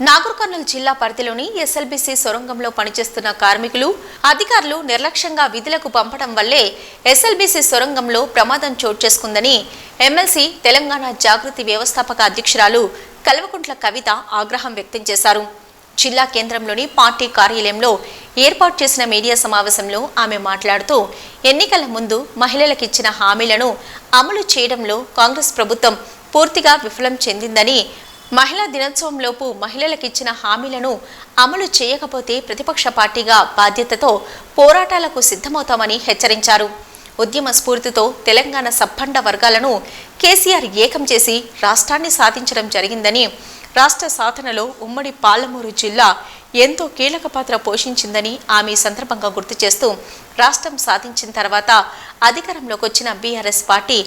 నాగర్ కర్నూలు జిల్లా పరిధిలోని ఎస్ఎల్బిసి సొరంగంలో పనిచేస్తున్న కార్మికులు అధికారులు నిర్లక్ష్యంగా విధులకు పంపడం వల్లే ఎస్ఎల్బిసి సొరంగంలో ప్రమాదం చోటు చేసుకుందని ఎమ్మెల్సీ తెలంగాణ జాగృతి వ్యవస్థాపక అధ్యక్షురాలు కల్వకుంట్ల కవిత ఆగ్రహం వ్యక్తం చేశారు. జిల్లా కేంద్రంలోని పార్టీ కార్యాలయంలో ఏర్పాటు చేసిన మీడియా సమావేశంలో ఆమె మాట్లాడుతూ ఎన్నికల ముందు మహిళలకిచ్చిన హామీలను అమలు చేయడంలో కాంగ్రెస్ ప్రభుత్వం పూర్తిగా విఫలం చెందిందని మహిళా దినోత్సవంలోపు మహిళలకిచ్చిన హామీలను అమలు చేయకపోతే ప్రతిపక్ష పార్టీగా బాధ్యతతో పోరాటాలకు సిద్ధమవుతామని హెచ్చరించారు. ఉద్యమ స్ఫూర్తితో తెలంగాణ సబ్బండ వర్గాలను కేసీఆర్ ఏకం చేసి రాష్ట్రాన్ని సాధించడం జరిగిందని రాష్ట్ర సాధనలో ఉమ్మడి పాలమూరు జిల్లా ఎంతో కీలక పాత్ర పోషించిందని ఆమె సందర్భంగా గుర్తు చేస్తూ రాష్ట్రం సాధించిన తర్వాత అధికారంలోకి వచ్చిన బీఆర్ఎస్ పార్టీ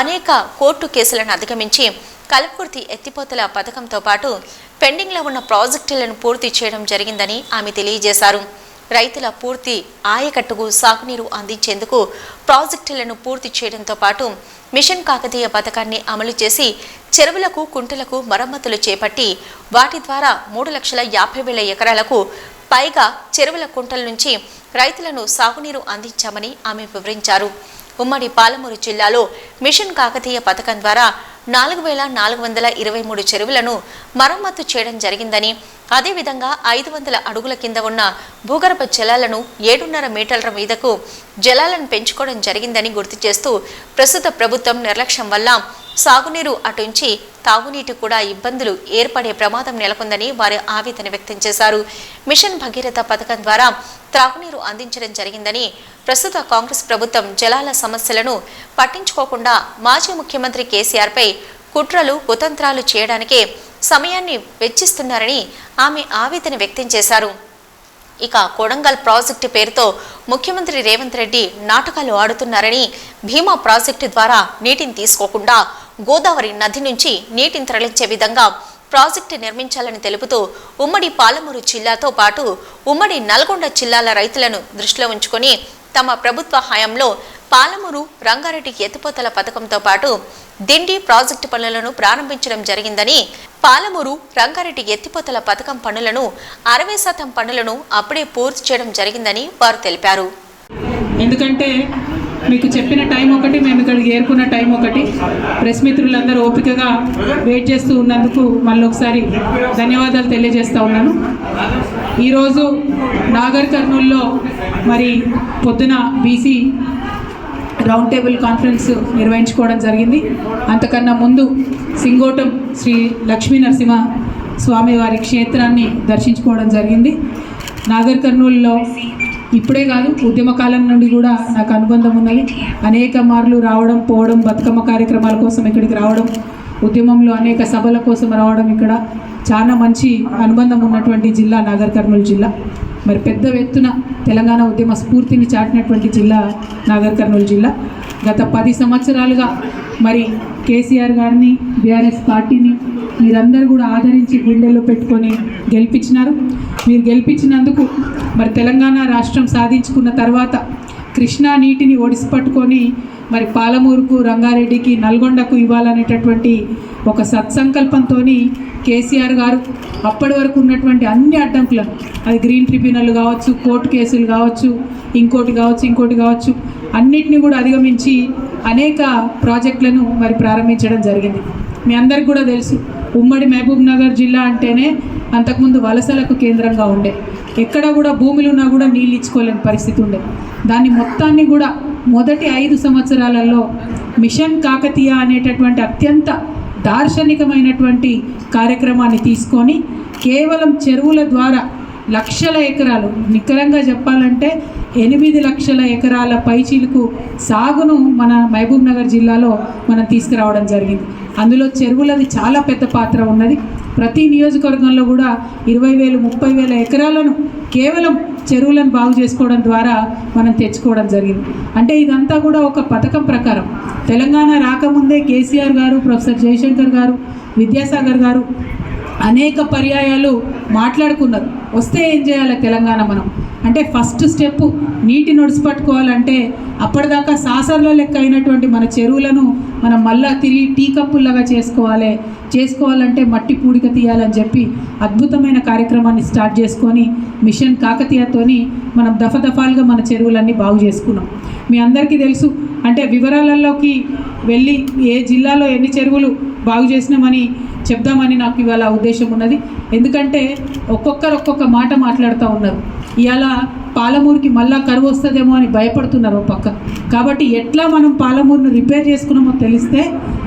అనేక కోర్టు కేసులను అధిగమించి కలకుర్తి ఎత్తిపోతల పథకంతో పాటు పెండింగ్లో ఉన్న ప్రాజెక్టులను పూర్తి చేయడం జరిగిందని ఆమె తెలియజేశారు. రైతుల పూర్తి ఆయకట్టుకు సాగునీరు అందించేందుకు ప్రాజెక్టులను పూర్తి చేయడంతో పాటు మిషన్ కాకతీయ పథకాన్ని అమలు చేసి చెరువులకు కుంటలకు మరమ్మతులు చేపట్టి వాటి ద్వారా మూడు లక్షల యాభై వేల ఎకరాలకు పైగా చెరువుల కుంటల నుంచి రైతులను సాగునీరు అందించామని ఆమె వివరించారు. ఉమ్మడి పాలమూరు జిల్లాలో మిషన్ కాకతీయ పథకం ద్వారా నాలుగు వేల నాలుగు వందల ఇరవై మూడు చెరువులను మరమ్మతు చేయడం జరిగిందని అదేవిధంగా ఐదు వందల అడుగుల కింద ఉన్న భూగర్భ జలాలను ఏడున్నర మీటర్ల మీదకు జలాలను పెంచుకోవడం జరిగిందని గుర్తు చేస్తూ ప్రస్తుత ప్రభుత్వం నిర్లక్ష్యం వల్ల సాగునీరు అటుంచి తాగునీటి కూడా ఇబ్బందులు ఏర్పడే ప్రమాదం నెలకొందని వారు ఆవేదన వ్యక్తం చేశారు. మిషన్ భగీరథ పథకం ద్వారా త్రాగునీరు అందించడం జరిగిందని ప్రస్తుత కాంగ్రెస్ ప్రభుత్వం జలాల సమస్యలను పట్టించుకోకుండా మాజీ ముఖ్యమంత్రి కేసీఆర్పై కుట్రలు కుతంత్రాలు చేయడానికే సమయాన్ని వెచ్చిస్తున్నారని ఆమె ఆవేదన వ్యక్తం చేశారు. ఇక కొడంగల్ ప్రాజెక్టు పేరుతో ముఖ్యమంత్రి రేవంత్ రెడ్డి నాటకాలు ఆడుతున్నారని భీమా ప్రాజెక్టు ద్వారా నీటిని తీసుకోకుండా గోదావరి నది నుంచి నీటిని తరలించే విధంగా ప్రాజెక్టు నిర్మించాలని తెలుపుతూ ఉమ్మడి పాలమూరు జిల్లాతో పాటు ఉమ్మడి నల్గొండ జిల్లాల రైతులను దృష్టిలో ఉంచుకొని తమ ప్రభుత్వ హయాంలో పాలమూరు రంగారెడ్డి ఎత్తిపోతల పథకంతో పాటు దిండి ప్రాజెక్టు పనులను ప్రారంభించడం జరిగిందని పాలమూరు రంగారెడ్డి ఎత్తిపోతల పథకం పనులను అరవై శాతం పనులను అప్పుడే పూర్తి చేయడం జరిగిందని వారు తెలిపారు. ఎందుకంటే మీకు చెప్పిన టైం ఒకటి మేము ఇక్కడ ఏరుకున్న టైం ఒకటి. ప్రెస్ మిత్రులందరూ ఓపికగా వెయిట్ చేస్తూ ఉన్నందుకు మళ్ళీ ఒకసారి ధన్యవాదాలు తెలియజేస్తూ ఉన్నాను. ఈరోజు నాగర్ కర్నూల్లో మరి పొద్దున బీసీ రౌండ్ టేబుల్ కాన్ఫరెన్స్ నిర్వహించుకోవడం జరిగింది. అంతకన్నా ముందు సింగోటం శ్రీ లక్ష్మీ నరసింహ స్వామి వారి క్షేత్రాన్ని దర్శించుకోవడం జరిగింది. నాగర్ కర్నూలులో ఇప్పుడే కాదు ఉద్యమ కాలం నుండి కూడా నాకు అనుబంధం ఉన్నది. అనేక మార్లు రావడం పోవడం బతుకమ్మ కార్యక్రమాల కోసం ఇక్కడికి రావడం ఉద్యమంలో అనేక సభల కోసం రావడం ఇక్కడ చాలా మంచి అనుబంధం ఉన్నటువంటి జిల్లా నాగర్ కర్నూలు జిల్లా. మరి పెద్ద ఎత్తున తెలంగాణ ఉద్యమ స్ఫూర్తిని చాటినటువంటి జిల్లా నాగర్ కర్నూలు జిల్లా. గత పది సంవత్సరాలుగా మరి కేసీఆర్ గారిని బీఆర్ఎస్ పార్టీని మీరందరూ కూడా ఆదరించి గుండెల్లో పెట్టుకొని గెలిపించినారు. మీరు గెలిపించినందుకు మరి తెలంగాణ రాష్ట్రం సాధించుకున్న తర్వాత కృష్ణా నీటిని ఒడిసి పట్టుకొని మరి పాలమూరుకు రంగారెడ్డికి నల్గొండకు ఇవ్వాలనేటటువంటి ఒక సత్సంకల్పంతో కేసీఆర్ గారు అప్పటి వరకు ఉన్నటువంటి అన్ని అడ్డంకులను అది గ్రీన్ ట్రిబ్యునల్ కావచ్చు కోర్టు కేసులు కావచ్చు ఇంకోటి కావచ్చు ఇంకోటి కావచ్చు అన్నిటిని కూడా అధిగమించి అనేక ప్రాజెక్టులను మరి ప్రారంభించడం జరిగింది. మీ అందరికి కూడా తెలుసు. ఉమ్మడి మహబూబ్ నగర్ జిల్లా అంటేనే అంతకుముందు వలసలకు కేంద్రంగా ఉండే. ఎక్కడ కూడా భూములు ఉన్నా కూడా నీళ్ళు ఇచ్చుకోలేని పరిస్థితి ఉండే. దాన్ని మొత్తాన్ని కూడా మొదటి ఐదు సంవత్సరాలలో మిషన్ కాకతీయ అనేటటువంటి అత్యంత దార్శనికమైనటువంటి కార్యక్రమాన్ని తీసుకొని కేవలం చెరువుల ద్వారా లక్షల ఎకరాలు నికరంగా చెప్పాలంటే ఎనిమిది లక్షల ఎకరాల పైచీలకు సాగును మన మహబూబ్ నగర్ జిల్లాలో మనం తీసుకురావడం జరిగింది. అందులో చెరువులది చాలా పెద్ద పాత్ర ఉన్నది. ప్రతి నియోజకవర్గంలో కూడా ఇరవై వేలు ముప్పై వేల ఎకరాలను కేవలం చెరువులను బాగు చేసుకోవడం ద్వారా మనం తెచ్చుకోవడం జరిగింది. అంటే ఇదంతా కూడా ఒక పథకం ప్రకారం. తెలంగాణ రాకముందే కేసీఆర్ గారు ప్రొఫెసర్ జయశంకర్ గారు విద్యాసాగర్ గారు అనేక పర్యాయాలు మాట్లాడుకున్నారు. వస్తే ఏం చేయాలి తెలంగాణ మనం? అంటే ఫస్ట్ స్టెప్ నీటి నొడిసి పట్టుకోవాలంటే అప్పటిదాకా సాసర్ల లెక్క అయినటువంటి మన చెరువులను మనం మళ్ళా తిరిగి టీ కప్పుల్లాగా చేసుకోవాలి. చేసుకోవాలంటే మట్టి పూడిక తీయాలని చెప్పి అద్భుతమైన కార్యక్రమాన్ని స్టార్ట్ చేసుకొని మిషన్ కాకతీయతోని మనం దఫదఫాలుగా మన చెరువులన్నీ బాగు చేసుకున్నాం. మీ అందరికీ తెలుసు అంటే వివరాలలోకి వెళ్ళి ఏ జిల్లాలో ఎన్ని చెరువులు బాగు చేసినామని చెప్దామని నాకు ఇవాళ ఉద్దేశం ఉన్నది. ఎందుకంటే ఒక్కొక్కరు ఒక్కొక్క మాట మాట్లాడుతూ ఉన్నారు. ఇలా పాలమూరుకి మళ్ళా కరువు వస్తుందేమో అని భయపడుతున్నారు ఓ పక్క. కాబట్టి ఎట్లా మనం పాలమూరును రిపేర్ చేసుకున్నామో తెలిస్తే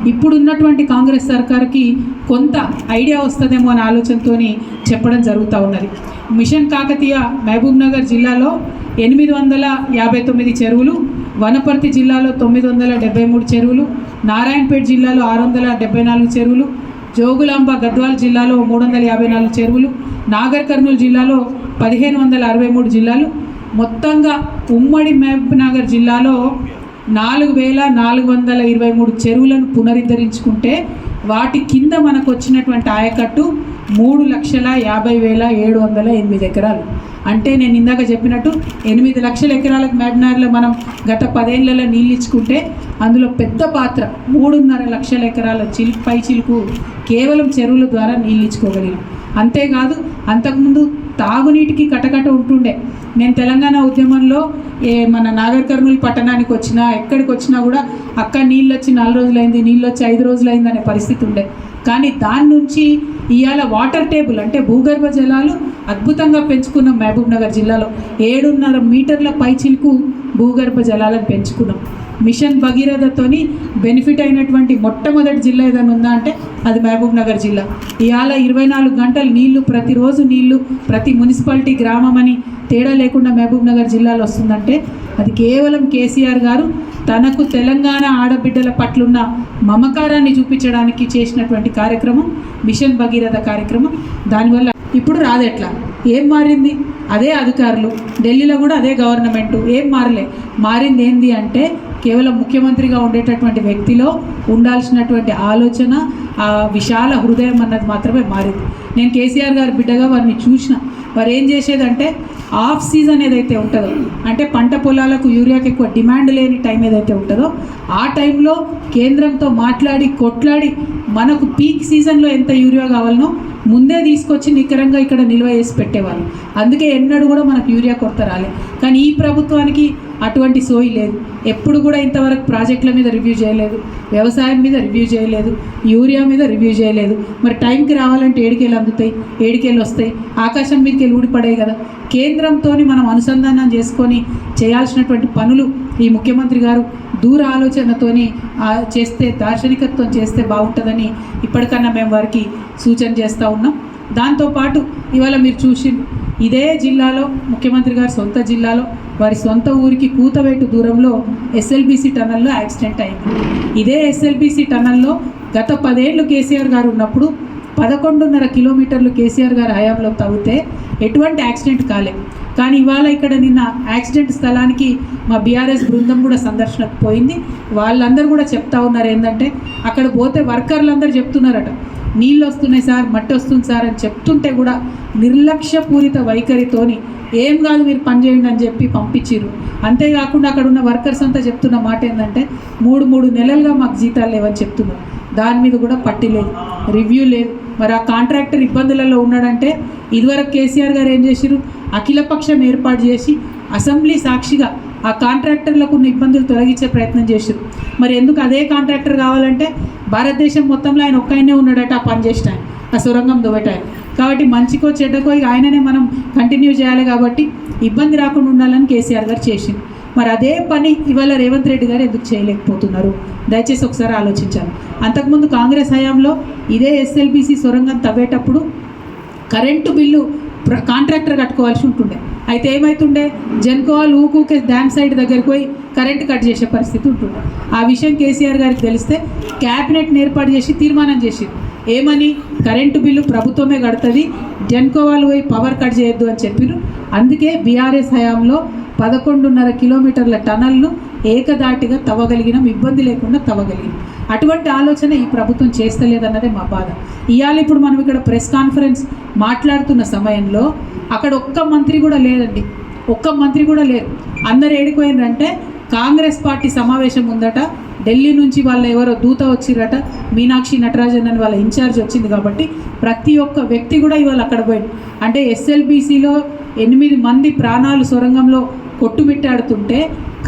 ఇప్పుడున్నటువంటి కాంగ్రెస్ సర్కార్కి కొంత ఐడియా వస్తుందేమో అనే ఆలోచనతో చెప్పడం జరుగుతూ ఉన్నది. మిషన్ కాకతీయ మహబూబ్ నగర్ జిల్లాలో ఎనిమిది వందల యాభై తొమ్మిది చెరువులు వనపర్తి జిల్లాలో తొమ్మిది వందల డెబ్బై మూడు చెరువులు నారాయణపేట జిల్లాలో ఆరు వందల డెబ్బై నాలుగు చెరువులు జోగులాంబ గద్వాల్ జిల్లాలో మూడు వందల యాభై నాలుగు చెరువులు నాగర్ కర్నూలు జిల్లాలో పదిహేను వందల అరవై మూడు జిల్లాలు మొత్తంగా ఉమ్మడి మహబూబ్నగర్ జిల్లాలో నాలుగు వేల నాలుగు వందల ఇరవై మూడు చెరువులను పునరుద్ధరించుకుంటే వాటి కింద మనకు వచ్చినటువంటి ఆయకట్టు మూడు లక్షల యాభై వేల ఏడు వందల ఎనిమిది ఎకరాలు. అంటే నేను ఇందాక చెప్పినట్టు ఎనిమిది లక్షల ఎకరాలకు మ్యాగ్నార్లో మనం గత పదేళ్ళలో నీళ్ళు ఇచ్చుకుంటే అందులో పెద్ద పాత్ర మూడున్నర లక్షల ఎకరాల చిల్ పై చిలుకు కేవలం చెరువుల ద్వారా నీళ్ళు ఇచ్చుకోగలిగాం. అంతేకాదు అంతకుముందు తాగునీటికి కటకట ఉంటుండే. నేను తెలంగాణ ఉద్యమంలో ఏ మన నాగర్ కర్నూలు పట్టణానికి వచ్చినా ఎక్కడికి వచ్చినా కూడా అక్క నీళ్ళు వచ్చి నాలుగు రోజులైంది నీళ్ళు వచ్చి ఐదు రోజులైంది అనే పరిస్థితి ఉండే. కానీ దాని నుంచి ఇవాళ వాటర్ టేబుల్ అంటే భూగర్భ జలాలు అద్భుతంగా పెంచుకున్నాం మహబూబ్ నగర్ జిల్లాలో. ఏడున్నర మీటర్ల పైచిలకు భూగర్భ జలాలను పెంచుకున్నాం. మిషన్ భగీరథతోని బెనిఫిట్ అయినటువంటి మొట్టమొదటి జిల్లా ఏదైనా ఉందా అంటే అది మహబూబ్ నగర్ జిల్లా. ఇవాళ ఇరవై నాలుగు గంటలు నీళ్ళు ప్రతిరోజు నీళ్ళు ప్రతి మున్సిపాలిటీ గ్రామం అని తేడా లేకుండా మహబూబ్ నగర్ జిల్లాలో వస్తుందంటే అది కేవలం కేసీఆర్ గారు తనకు తెలంగాణ ఆడబిడ్డల పట్లున్న మమకారాన్ని చూపించడానికి చేసినటువంటి కార్యక్రమం మిషన్ భగీరథ కార్యక్రమం. దానివల్ల ఇప్పుడు రాదెట్లా ఏం మారింది? అదే అధికారులు. ఢిల్లీలో కూడా అదే గవర్నమెంట్. ఏం మారలే? మారింది ఏంది అంటే కేవలం ముఖ్యమంత్రిగా ఉండేటటువంటి వ్యక్తిలో ఉండాల్సినటువంటి ఆలోచన ఆ విశాల హృదయం అన్నది మాత్రమే మారింది. నేను కేసీఆర్ గారి బిడ్డగా వారిని చూసిన వారు ఏం చేసేదంటే ఆఫ్ సీజన్ ఏదైతే ఉంటుందో అంటే పంట పొలాలకు యూరియాకి ఎక్కువ డిమాండ్ లేని టైం ఏదైతే ఉంటుందో ఆ టైంలో కేంద్రంతో మాట్లాడి కొట్లాడి మనకు పీక్ సీజన్లో ఎంత యూరియా కావాలనో ముందే తీసుకొచ్చి నికరంగా ఇక్కడ నిల్వ చేసి పెట్టేవాళ్ళు. అందుకే ఎన్నడూ కూడా మనకు యూరియా కొరత రాలే. కానీ ఈ ప్రభుత్వానికి అటువంటి సోయి లేదు. ఎప్పుడు కూడా ఇంతవరకు ప్రాజెక్టుల మీద రివ్యూ చేయలేదు. వ్యవసాయం మీద రివ్యూ చేయలేదు. యూరియా మీద రివ్యూ చేయలేదు. మరి టైంకి రావాలంటే ఏడికెళ్ళి అందుతాయి ఏడికేలు వస్తాయి. ఆకాశం మీదకి వెళ్ళి ఊడిపడాయి కదా. కేంద్రంతో మనం అనుసంధానం చేసుకొని చేయాల్సినటువంటి పనులు ఈ ముఖ్యమంత్రి గారు దూర ఆలోచనతోని చేస్తే దార్శనికత్వం చేస్తే బాగుంటుందని ఇప్పటికన్నా మేము వారికి సూచన చేస్తూ ఉన్నాం. దాంతోపాటు ఇవాళ మీరు చూసి ఇదే జిల్లాలో ముఖ్యమంత్రి గారి సొంత జిల్లాలో వారి సొంత ఊరికి కూతవేటు దూరంలో ఎస్ఎల్బిసి టనల్లో యాక్సిడెంట్ అయింది. ఇదే ఎస్ఎల్బిసి టనల్లో గత పదేళ్ళు కేసీఆర్ గారు ఉన్నప్పుడు పదకొండున్నర కిలోమీటర్లు కేసీఆర్ గారి హయాంలో తవ్వితే ఎటువంటి యాక్సిడెంట్ కాలేదు కానీ ఇవాళ ఇక్కడ నిన్న యాక్సిడెంట్ స్థలానికి మా బీఆర్ఎస్ బృందం కూడా సందర్శనకు పోయింది. వాళ్ళందరూ కూడా చెప్తా ఉన్నారు ఏంటంటే అక్కడ పోతే వర్కర్లు చెప్తున్నారట. నీళ్ళు వస్తున్నాయి సార్ మట్టి వస్తుంది సార్ అని చెప్తుంటే కూడా నిర్లక్ష్యపూరిత వైఖరితోని ఏం కాదు మీరు పని చేయండి అని చెప్పి పంపించిర్రు. అంతేకాకుండా అక్కడ ఉన్న వర్కర్స్ అంతా చెప్తున్న మాట ఏంటంటే మూడు మూడు నెలలుగా మాకు జీతాలు లేవని చెప్తున్నారు. దాని మీద కూడా పట్టి లేదు రివ్యూ లేదు. మరి ఆ కాంట్రాక్టర్ ఇబ్బందులలో ఉన్నాడంటే ఇదివరకు కేసీఆర్ గారు ఏం చేశారు అఖిలపక్షం ఏర్పాటు చేసి అసెంబ్లీ సాక్షిగా ఆ కాంట్రాక్టర్లకు ఉన్న ఇబ్బందులు తొలగించే ప్రయత్నం చేశారు. మరి ఎందుకు అదే కాంట్రాక్టర్ కావాలంటే భారతదేశం మొత్తంలో ఆయన ఒక్కయనే ఉన్నాడట ఆ పని చేసిన ఆయన ఆ సొరంగం దువ్వటాయన కాబట్టి మంచికో చెడ్డకో ఇక ఆయననే మనం కంటిన్యూ చేయాలి కాబట్టి ఇబ్బంది రాకుండా ఉండాలని కేసీఆర్ గారు చేసింది. మరి అదే పని ఇవాళ రేవంత్ రెడ్డి గారు ఎందుకు చేయలేకపోతున్నారు? దయచేసి ఒకసారి ఆలోచించాలి. అంతకుముందు కాంగ్రెస్ హయాంలో ఇదే ఎస్ఎల్బిసి సొరంగం తవ్వేటప్పుడు కరెంటు బిల్లు కాంట్రాక్టర్ కట్టుకోవాల్సి ఉంటుండే. అయితే ఏమవుతుండే జన్కోవాల్ ఊకూకే డ్యామ్ సైడ్ దగ్గరికి పోయి కరెంట్ కట్ చేసే పరిస్థితి ఉంటుండే. ఆ విషయం కేసీఆర్ గారికి తెలిస్తే క్యాబినెట్ ఏర్పాటు చేసి తీర్మానం చేసింది ఏమని? కరెంటు బిల్లు ప్రభుత్వమే కడుతుంది జన్కోవాల్ పోయి పవర్ కట్ చేయొద్దు అని చెప్పిరు అందుకే బీఆర్ఎస్ హయాంలో పదకొండున్నర కిలోమీటర్ల టనల్ను ఏకదాటిగా తవ్వగలిగినాం ఇబ్బంది లేకుండా తవ్వగలిగినాం. అటువంటి ఆలోచన ఈ ప్రభుత్వం చేస్తలేదన్నదే మా బాధ. ఇవాళ ఇప్పుడు మనం ఇక్కడ ప్రెస్ కాన్ఫరెన్స్ మాట్లాడుతున్న సమయంలో అక్కడ ఒక్క మంత్రి కూడా లేదండి ఒక్క మంత్రి కూడా లేరు. అందరు ఏడిపోయిందంటే కాంగ్రెస్ పార్టీ సమావేశం ఉందట ఢిల్లీ నుంచి వాళ్ళ ఎవరో దూత వచ్చిరట మీనాక్షి నటరాజన్ అని వాళ్ళ ఇన్ఛార్జ్ వచ్చింది కాబట్టి ప్రతి ఒక్క వ్యక్తి కూడా ఇవాళ అక్కడ పోయింది అంటే ఎస్ఎల్బీసీలో ఎనిమిది మంది ప్రాణాలు సొరంగంలో కొట్టుమిట్టాడుతుంటే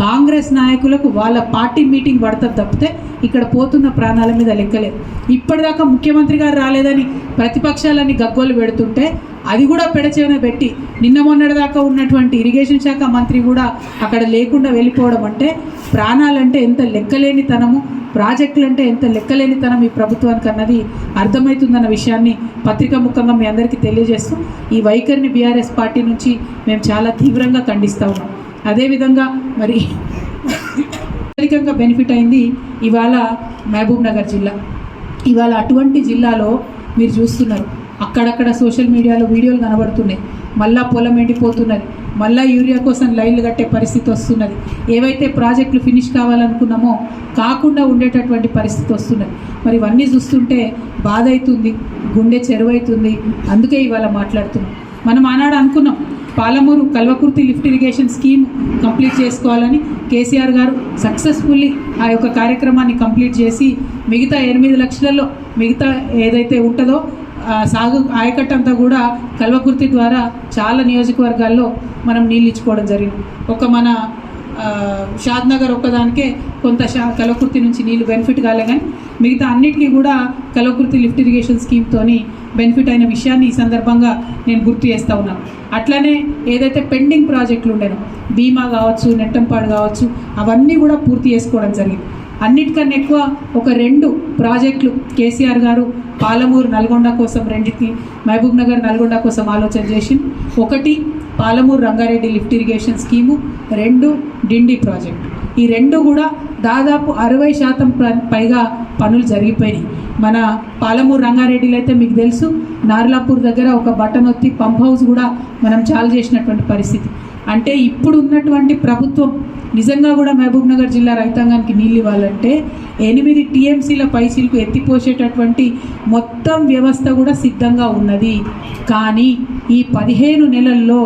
కాంగ్రెస్ నాయకులకు వాళ్ళ పార్టీ మీటింగ్ పడతారు తప్పితే ఇక్కడ పోతున్న ప్రాణాల మీద లెక్కలేదు. ఇప్పటిదాకా ముఖ్యమంత్రి గారు రాలేదని ప్రతిపక్షాలన్నీ గగ్గోలు పెడుతుంటే అది కూడా పెడచేవన పెట్టి నిన్న మొన్నటిదాకా ఉన్నటువంటి ఇరిగేషన్ శాఖ మంత్రి కూడా అక్కడ లేకుండా వెళ్ళిపోవడం అంటే ప్రాణాలంటే ఎంత లెక్కలేనితనము ప్రాజెక్టులు అంటే ఎంత లెక్కలేనితనం ఈ ప్రభుత్వానికి అన్నది అర్థమవుతుందన్న విషయాన్ని పత్రికా ముఖంగా మీ అందరికీ తెలియజేస్తూ ఈ వైఖరిని బీఆర్ఎస్ పార్టీ నుంచి మేము చాలా తీవ్రంగా ఖండిస్తూ ఉన్నాం. అదేవిధంగా మరి అధికంగా బెనిఫిట్ అయింది ఇవాళ మహబూబ్ నగర్ జిల్లా. ఇవాళ అటువంటి జిల్లాలో మీరు చూస్తున్నారు. అక్కడక్కడ సోషల్ మీడియాలో వీడియోలు కనబడుతున్నాయి. మళ్ళా పొలం ఎండిపోతున్నది. మళ్ళా యూరియా కోసం లైన్లు కట్టే పరిస్థితి వస్తున్నది. ఏవైతే ప్రాజెక్టులు ఫినిష్ కావాలనుకున్నామో కాకుండా ఉండేటటువంటి పరిస్థితి వస్తున్నది. మరి ఇవన్నీ చూస్తుంటే బాధ అవుతుంది గుండె చెరువైతుంది. అందుకే ఇవాళ మాట్లాడుతున్నాం. మనం ఆనాడు అనుకున్నాం Palamuru Kalwakurthy lift irrigation scheme complete చేసుకోవాలని కేసీఆర్ గారు సక్సెస్ఫుల్లీ ఆ యొక్క కార్యక్రమాన్ని కంప్లీట్ చేసి మిగతా ఎనిమిది లక్షలలో మిగతా ఏదైతే ఉంటుందో సాగు ఆయకట్టు అంతా కూడా కల్వకుర్తి ద్వారా చాలా నియోజకవర్గాల్లో మనం నీళ్ళు ఇచ్చుకోవడం జరిగింది. ఒక మన షాద్ నగర్ ఒక్కదానికే కొంత షా కలవకుర్తి నుంచి నీళ్ళు బెనిఫిట్ కాలే కానీ మిగతా అన్నిటికీ కూడా కలవకుర్తి లిఫ్ట్ ఇరిగేషన్ స్కీమ్తోని బెనిఫిట్ అయిన విషయాన్ని ఈ సందర్భంగా నేను గుర్తు చేస్తూ ఉన్నాను అట్లనే ఏదైతే పెండింగ్ ప్రాజెక్టులు ఉండేనో బీమా కావచ్చు నెట్టంపాడు కావచ్చు అవన్నీ కూడా పూర్తి చేసుకోవడం జరిగింది. అన్నిటికన్నా ఎక్కువ ఒక రెండు ప్రాజెక్టులు కేసీఆర్ గారు పాలమూరు నల్గొండ కోసం రెండింటికి మహబూబ్ నగర్ నల్గొండ కోసం ఆలోచన చేసి ఒకటి Palamuru Rangareddy lift irrigation scheme రెండు డిండి ప్రాజెక్ట్. ఈ రెండు కూడా దాదాపు అరవై శాతం పైగా పనులు జరిగిపోయినాయి. మన పాలమూరు రంగారెడ్డిలో అయితే మీకు తెలుసు నార్లాపూర్ దగ్గర ఒక బటన్ ఒత్తి పంప్ హౌస్ కూడా మనం చాలు చేసినటువంటి పరిస్థితి. అంటే ఇప్పుడు ఉన్నటువంటి ప్రభుత్వం నిజంగా కూడా మహబూబ్ నగర్ జిల్లా రైతాంగానికి నీళ్ళు ఇవ్వాలంటే ఎనిమిది టీఎంసీల పైసీలకు ఎత్తిపోసేటటువంటి మొత్తం వ్యవస్థ కూడా సిద్ధంగా ఉన్నది. కానీ ఈ పదిహేను నెలల్లో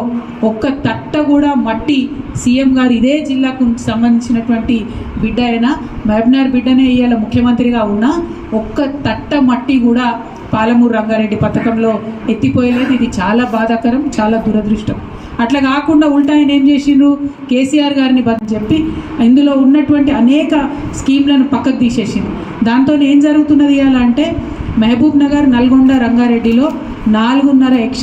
ఒక్క తట్ట కూడా మట్టి సీఎం గారు ఇదే జిల్లాకు సంబంధించినటువంటి బిడ్డ అయినా మహబ్నార్ బిడ్డనే ఇవాళ ముఖ్యమంత్రిగా ఉన్నా ఒక్క తట్ట మట్టి కూడా పాలమూరు రంగారెడ్డి పథకంలో ఎత్తిపోయలేదు. ఇది చాలా బాధాకరం చాలా దురదృష్టం. అట్లా కాకుండా ఉల్టా ఆయన ఏం చేసిండ్రు? కేసీఆర్ గారిని బతి చెప్పి ఇందులో ఉన్నటువంటి అనేక స్కీమ్లను పక్కకు తీసేసిండ్రు దాంతో ఏం జరుగుతున్నది ఇవాళ అంటే మహబూబ్ నగర్ నల్గొండ రంగారెడ్డిలో నాలుగున్నర ఎక్ష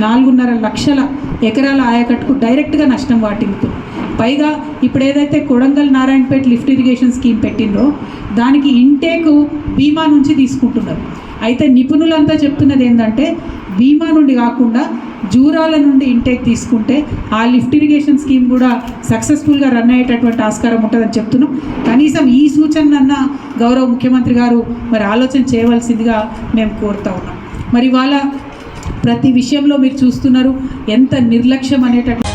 నాలుగున్నర లక్షల ఎకరాల ఆయకట్టుకు డైరెక్ట్గా నష్టం వాటిల్లుతుంది పైగా ఇప్పుడు ఏదైతే Kodangal Narayanpet lift irrigation scheme పెట్టిండ్రో దానికి ఇంటేకు బీమా నుంచి తీసుకుంటున్నారు. అయితే నిపుణులంతా చెప్తున్నది ఏంటంటే బీమా నుండి కాకుండా జూరాల నుండి ఇంటేక్ తీసుకుంటే ఆ లిఫ్ట్ ఇరిగేషన్ స్కీమ్ కూడా సక్సెస్ఫుల్గా రన్ అయ్యేటటువంటి ఆస్కారం ఉంటుందని చెప్తున్నాం. కనీసం ఈ సూచనన్న గౌరవ ముఖ్యమంత్రి గారు మరి ఆలోచన చేయవలసిందిగా మేము కోరుతా ఉన్నాం. మరి వాళ్ళ ప్రతి విషయంలో మీరు చూస్తున్నారు ఎంత నిర్లక్ష్యం అనేటటువంటి